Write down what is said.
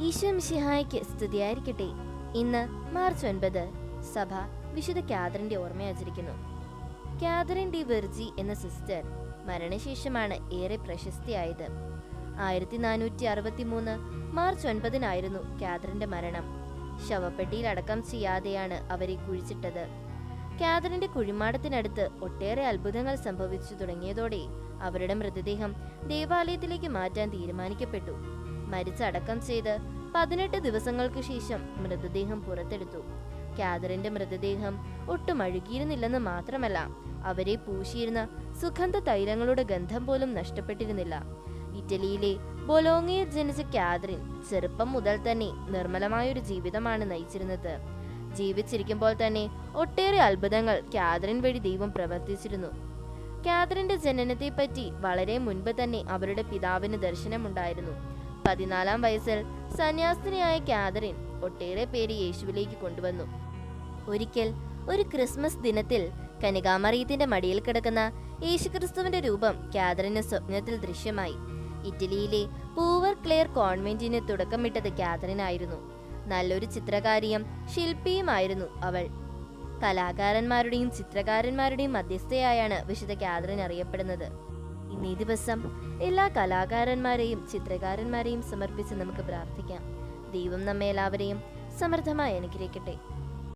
ഈശോ മിശിഹായ്ക്ക് സ്തുതിയായിരിക്കട്ടെ. ഇന്ന് മാർച്ച് ഒൻപത് സഭ വിശുദ്ധ കാതറിന്റെ ഓർമ്മ ആചരിക്കുന്നു. കാതറിൻ ഡി വെർജി എന്ന സിസ്റ്റർ മരണശേഷമാണ് ഏറെ പ്രശസ്തിയായത്. ആയിരത്തി നാനൂറ്റി അറുപത്തി മൂന്ന് മാർച്ച് ഒൻപതിനായിരുന്നു കാതറിന്റെ മരണം. ശവപ്പെട്ടിയിൽ അടക്കം ചെയ്യാതെയാണ് അവരെ കുഴിച്ചിട്ടത്. കാതറിന്റെ കുഴിമാടത്തിനടുത്ത് ഒട്ടേറെ അത്ഭുതങ്ങൾ സംഭവിച്ചു തുടങ്ങിയതോടെ അവരുടെ മൃതദേഹം ദേവാലയത്തിലേക്ക് മാറ്റാൻ തീരുമാനിക്കപ്പെട്ടു. മരിച്ചടക്കം ചെയ്ത് പതിനെട്ട് ദിവസങ്ങൾക്ക് ശേഷം മൃതദേഹം പുറത്തെടുത്തു. കാതറിന്റെ മൃതദേഹം ഒട്ടും അഴുകിയിരുന്നില്ലെന്ന് മാത്രമല്ല അവരെ പൂശിയിരുന്ന സുഗന്ധ തൈലങ്ങളുടെ ഗന്ധം പോലും നഷ്ടപ്പെട്ടിരുന്നില്ല. ഇറ്റലിയിലെ ബൊലോങ്ങയിൽ ജനിച്ച കാതറിൻ ചെറുപ്പം മുതൽ തന്നെ നിർമ്മലമായൊരു ജീവിതമാണ് നയിച്ചിരുന്നത്. ജീവിച്ചിരിക്കുമ്പോൾ തന്നെ ഒട്ടേറെ അത്ഭുതങ്ങൾ കാതറിൻ വഴി ദൈവം പ്രവർത്തിച്ചിരുന്നു. കാതറിന്റെ ജനനത്തെപ്പറ്റി വളരെ മുൻപ് തന്നെ അവരുടെ പിതാവിന് ദർശനമുണ്ടായിരുന്നു. പതിനാലാം വയസ്സിൽ സന്യാസിനിയായ കാതറിൻ ഒട്ടേറെ പേര് യേശുവിലേക്ക് കൊണ്ടുവന്നു. ഒരിക്കൽ ഒരു ക്രിസ്മസ് ദിനത്തിൽ കനികാമറിയത്തിന്റെ മടിയിൽ കിടക്കുന്ന യേശുക്രിസ്തുവിന്റെ രൂപം കാതറിന് സ്വപ്നത്തിൽ ദൃശ്യമായി. ഇറ്റലിയിലെ പൂവർ ക്ലെയർ കോൺവെന്റിന് തുടക്കമിട്ടത് കാതറിനായിരുന്നു. നല്ലൊരു ചിത്രകാരിയും ശില്പിയുമായിരുന്നു അവൾ. കലാകാരന്മാരുടെയും ചിത്രകാരന്മാരുടെയും മധ്യസ്ഥയായാണ് വിശുദ്ധ കാതറിൻ അറിയപ്പെടുന്നത്. ഇന്നീ ദിവസം എല്ലാ കലാകാരന്മാരെയും ചിത്രകാരന്മാരെയും സമർപ്പിച്ച് നമുക്ക് പ്രാർത്ഥിക്കാം. ദൈവം നമ്മെ എല്ലാവരെയും സമൃദ്ധമായി അനുഗ്രഹിക്കട്ടെ.